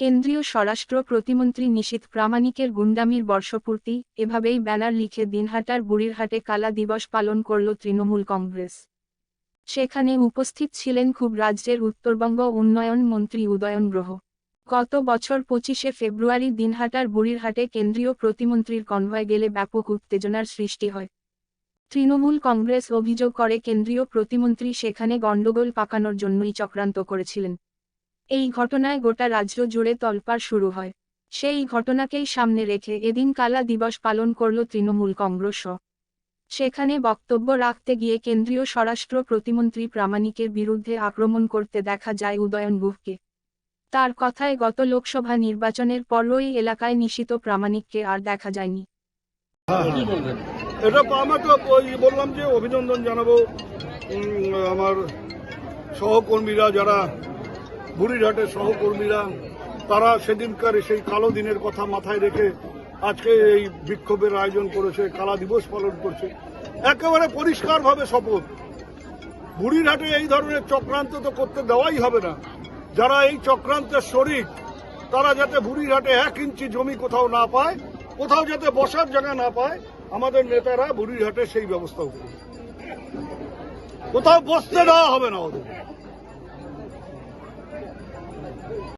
কেন্দ্রীয় স্বরাষ্ট্র প্রতিমন্ত্রী নিশীথ প্রামাণিকের গুন্ডামির বর্ষপূর্তি, এভাবেই ব্যানার লিখে দিনহাটার বুড়িরহাটে কালা দিবস পালন করল তৃণমূল কংগ্রেস। সেখানে উপস্থিত ছিলেন খুব রাজ্যের উত্তরবঙ্গ উন্নয়ন মন্ত্রী উদয়ন গ্রহ। গত বছর পঁচিশে ফেব্রুয়ারি দিনহাটার বুড়িরহাটে কেন্দ্রীয় প্রতিমন্ত্রীর কনভয় গেলে ব্যাপক উত্তেজনার সৃষ্টি হয়। তৃণমূল কংগ্রেস অভিযোগ করে কেন্দ্রীয় প্রতিমন্ত্রী সেখানে গণ্ডগোল পাকানোর জন্যই চক্রান্ত করেছিলেন। এই ঘটনায় গোটা রাজ্য জুড়ে তলপাড় শুরু হয়। সেই ঘটনাকেই সামনে রেখে এদিন কালা দিবস পালন করল তৃণমূল কংগ্রেস। সেখানে বক্তব্য রাখতে গিয়ে কেন্দ্রীয় স্বরাষ্ট্র প্রতিমন্ত্রী প্রামাণিকের বিরুদ্ধে আক্রমণ করতে দেখা যায় উদয়ন গুহকে। তার কথায় গত লোকসভা নির্বাচনের পরই এলাকায় নিশিত প্রামাণিককে আর দেখা যায়নি। বললাম যে অভিনন্দন জানাব। আমার সহকর্মীরা যারা বুড়িরহাটের সহকর্মীরা, তারা সেদিনকার সেই কালো দিনের কথা মাথায় রেখে আজকে এই বিক্ষোভের আয়োজন করেছে, কালা দিবস পালন করছে। একেবারে পরিষ্কারভাবে শপথ। বুড়িরহাটে এই ধরনের চক্রান্ত তো করতে দেওয়াই হবে না। যারা এই চক্রান্তের শরিক, তারা যাতে বুড়িরহাটে এক ইঞ্চি জমি কোথাও না পায়, কোথাও যাতে বসার জায়গা না পায়, আমাদের নেতারা বুড়িরহাটে সেই ব্যবস্থাও করবে কোথাও বসতে দেওয়া হবে না ওদের।